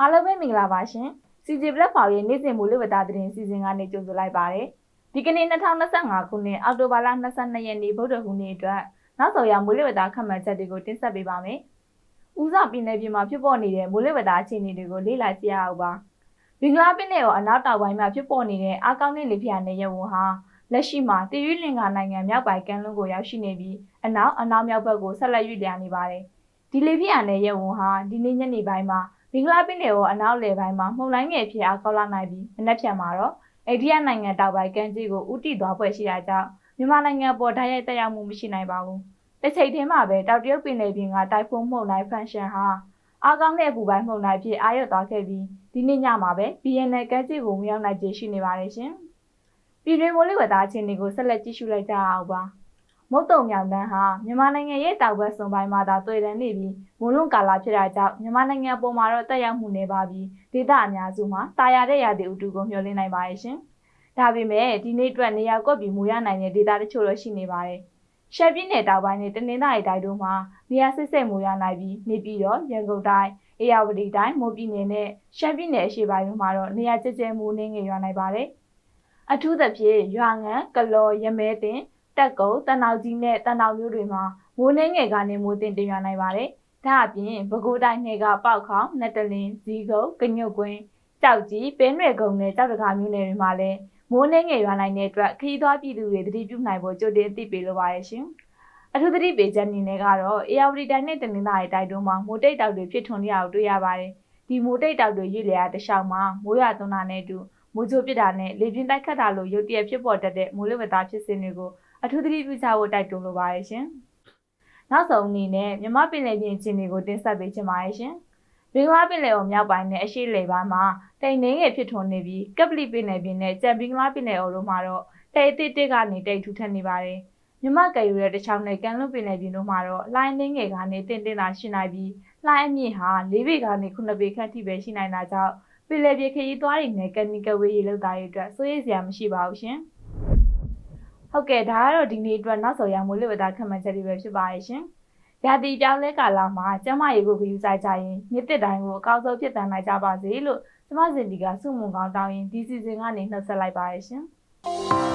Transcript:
အားလုံးပဲမင်္ဂလာပါရှင် CJ Black Power ရဲ့နေ့စဉ်မူလဝတ္တသတင်းစီစဉ်ကနေကြိုဆိုလိုက်ပါတယ်ဒီကနေ့2025ခုနှစ်အောက်တိုဘာလ22ရက်နေ့ဗုဒ္ဓဟူးနေ့အတွက်နောက်ဆုံးရမူလဝတ္တခန့်မှန်းချက်တွေကိုတင်ဆက်ပေးပါမယ်ဦးစားပြည်နယ်ပြည်မှာဖြစ်ပေါ်နေတဲ့မူလဝတ္တအခြေအနေတွေကိုလေ့လာကြည့်ရအောင်ပါဘင်္ဂလားပင်လယ်အော်အနောက်တောင်ပိုင်းမှာဖြစ်ပေါ်နေတဲ့အားကောင်းတဲ့လေပြင်းနဲ့ရဝန်းဟာလက်ရှိမှာတည်ယူလင်္ကာနိုင်ငံမြောက်ပိုင်းကမ်းလွန်ကိုရောက်ရှိနေပြီးအနောက်အနောက်မြောက်ဘက်ကိုဆက်လက်ရွေ့လျားနေပါတယ်ဒီလေပြင်းနဲ့ရဝန်းဟာဒီနေ့ညနေပိုင်းမှာ ဘင်္ဂလားပင်လယ်အော်အနောက်လေပိုင်းမှာမှုန်တိုင်းငယ်ဖြစ်အားကောက်လာနိုင်ပြီးမနက်ဖြန်မှာတော့အိန္ဒိယနိုင်ငံတောင်ပိုင်းကမ်းခြေကိုဥတီသွားပွဲရှိတာကြောင့်မြန်မာနိုင်ငံပေါ်ဓာတ်ရိုက်တက်ရောက်မှုမရှိနိုင်ပါဘူး။တစ်ချိန်တည်းမှာပဲတောင်တရုတ်ပင်လယ်ပြင်ကတိုက်ဖုန်းမှုန်တိုင်းဖန်ရှင်ဟာအားကောင်းတဲ့အပူပိုင်းမှုန်တိုင်းဖြစ်အားရသွားခဲ့ပြီးဒီနေ့ညမှာပဲ BNN ကမ်းခြေကိုမရောက်နိုင်ခြေရှိနေပါတယ်ရှင်။ပြည်တွင်းမိုးလေဝသအခြေအနေကိုဆက်လက်ကြည့်ရှုလိုက်ကြအောင်ပါ။ မုတ်တုံမြောင်တန်းဟာမြန်မာနိုင်ငံရဲ့တောင်ဘက်စွန်ပိုင်းမှာသာတွေ့ရနေပြီးမိုးလွန်ကာလဖြစ်တာကြောင့်မြန်မာနိုင်ငံပေါ်မှာတော့တက်ရောက်မှုနေပါပြီးဒေသအများစုမှာတာယာတဲ့ရာသီဥတုကိုမျှော်လင့်နိုင်ပါရဲ့ရှင်။ဒါပေမဲ့ဒီနေ့အတွက်နေရာကွက်ပြီးမူရနိုင်တဲ့ဒေသတချို့တော့ရှိနေပါတယ်။ရှမ်းပြည်နယ်တောင်ပိုင်းနဲ့တနင်္သာရီတိုင်းတို့မှာနေရာစစ်စစ်မူရနိုင်ပြီးနေပြည်တော်ရန်ကုန်တိုင်းအေရဝတီတိုင်းမိုးပြည်နယ်နဲ့ရှမ်းပြည်နယ်အရှေ့ပိုင်းတို့မှာတော့နေရာကျကျမူနေငယ်ရွာနိုင်ပါတယ်။အထူးသဖြင့်ရွာငံကလော်ရမဲတင် တက်ကုန်းတန်အောင်ကြီးနဲ့တန်အောင်မျိုးတွေမှာမိုးနှင်းငယ်ကနေမိုးတင်တင်ရွာနိုင်ပါတယ်။ဒါအပြင်ပဲခူးတိုင်းနယ်ကပေါက်ခေါင်၊နတ်တလင်း၊ဇီးကုန်း၊ကညုတ်ကွင်း၊ကြောက်ကြီး၊ပင်းရွယ်ကုန်းနဲ့ကြောက်တကာမျိုးနယ်တွေမှာလည်းမိုးနှင်းငယ်ရွာနိုင်တဲ့အတွက်ခရီးသွားပြည်သူတွေတတိပြုနိုင်ဖို့ကြိုတင်အသိပေးလိုပါတယ်ရှင်။အထူးသတိပေးချက်အနေနဲ့ကတော့အေယာဝတီတိုင်းနဲ့တနင်္သာရီတိုင်းတို့မှာမိုးတိတ်တောက်တွေဖြစ်ထွန်းနေအောင်တွေ့ရပါတယ်။ဒီမိုးတိတ်တောက်တွေရွေ့လျားတခြားမှာမိုးရွာသွန်းတာနဲ့အတူမိုးကြိုးပစ်တာနဲ့လေပြင်းတိုက်ခတ်တာလိုရုတ်တရက်ဖြစ်ပေါ်တတ်တဲ့မိုးလေဝသဖြစ်စဉ်တွေကို အထူးသတိပြုကြဖို့တိုက်တွန်းလိုပါတယ်ရှင်။နောက်ဆုံးအနေနဲ့မြမပင်လယ်ပြင်အခြေအနေကိုတင်ဆက်ပေးချင်ပါတယ်ရှင်။ဘင်္ဂလားပင်လယ်အော်မြောက်ပိုင်းနဲ့အရှေ့လေပိုင်းမှာတိမ်နှင်းငယ်ဖြစ်ထွန်းနေပြီးကပလီပင်လယ်ပြင်နဲ့ကြံဘင်္ဂလားပင်လယ်အော်တို့မှာတော့တိမ်အသစ်တစ်ကနေတိမ်ထူထပ်နေပါတယ်။မြမကယ်ယူတဲ့တခြားနဲ့ကန်လွတ်ပင်လယ်ပြင်တို့မှာတော့လိုင်းနှင်းငယ်ကနေတင့်တင်တာရှိနိုင်ပြီးလိုင်းအမြင့်ဟာ၄ပေကနေ9ပေခန့်ထိပဲရှိနိုင်တာကြောင့်ပင်လယ်ပြင်ခရီးသွားတွေနဲ့ကန်နီကဝေးရေလောက်သားတွေအတွက်စိုးရိမ်စရာမရှိပါဘူးရှင်။ ဟုတ်ကဲ့ဒါကတော့ဒီနေ့အတွက်နောက်ဆုံးရမိုးလေဝသခန့်မှန်းချက်တွေပဲဖြစ်ပါရဲ့ရှင်။ရာသီပြောင်းလဲကာလမှာကျမရေကိုဂရုစိုက်ကြရင်မြစ်တစ်တိုင်းကိုအကောင်းဆုံးဖြစ်တန်နိုင်ကြပါစေလို့ကျမစင်ဒီကစုမုံကောင်းတောင်းရင်ဒီစီစဉ်ကနေနှုတ်ဆက်လိုက်ပါရဲ့ရှင်။